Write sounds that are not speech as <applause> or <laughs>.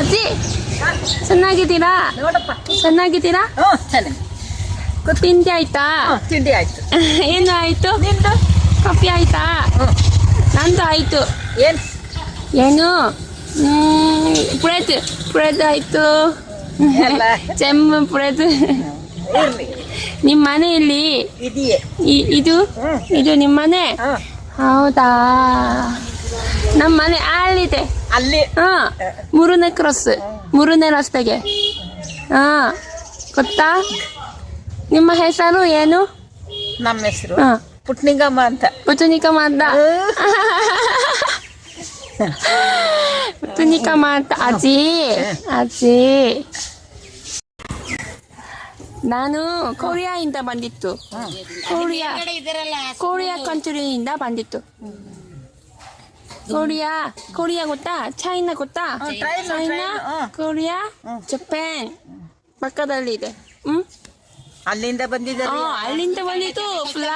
ಅಜ್ಜಿ ಚೆನ್ನಾಗಿದ್ದೀರಾ? ನೋಡಪ್ಪ. ಚೆನ್ನಾಗಿದ್ದೀರಾ? ತಿಂಡಿ ಆಯ್ತಾ? ತಿಂಡಿ ಆಯ್ತು. <laughs> ಏನು ಆಯ್ತು? ಕಾಫಿ ಆಯ್ತಾ? ನಂದು ಆಯ್ತು. ಏನು? ಏನು? ಬ್ರೆಡ್ ಬ್ರೆಡ್ ಆಯ್ತು. ಚೆಮ್ಮ ಬ್ರೆಡ್ ನಿಮ್ಮ ಮನೆಯಲ್ಲಿ ಇದು? ಇದು ನಿಮ್ಮ ಮನೆ? ಹೌದಾ? ನಮ್ಮ ಮನೆ ಅಲ್ಲಿದೆ ಅಲ್ಲಿ ಹಾ ಮೂರನೇ ಕ್ರಾಸ್ ಮೂರನೇ ರಸ್ತೆಗೆ. ಹಾ ಗೊತ್ತಾ? ನಿಮ್ಮ ಹೆಸರು ಏನು? ನಮ್ಮ ಹೆಸರು ಹಾ. ಪುಟ್ನಿಂಗಮ್ಮ ಅಂತ. ಪುತುನಿಕ ಅಂತ. ಪುಟ್ನಿಕಮ್ಮ ಅಂತ. ಅಜ್ಜಿ ಅಜ್ಜಿ. ನಾನು ಕೊರಿಯಾಯಿಂದ ಬಂದಿತ್ತು. ಕೊರಿಯಾ ಕೊರಿಯಾ ಕಂಟ್ರಿಯಿಂದ ಬಂದಿತ್ತು. ಕೊರಿಯಾ ಕೊರಿಯಾ ಗೊತ್ತಾ ಚೈನಾ ಗೊತ್ತಾ ಹ್ಮ್, ಟ್ರೈನು, ಚೈನಾ ಟ್ರೈನು, ಹ್ಮ್. ಕೊರಿಯಾ ಜಪಾನ್ ಪಕ್ಕದಲ್ಲಿದೆ ಹ್ಮ್ ಅಲ್ಲಿಂದ ಬಂದಿದ್ದಾರೆ ಆ, ಅಲ್ಲಿಂದ ಬಂದಿತ್ತು ಫ್ಲೈ ಫ್ಲೈ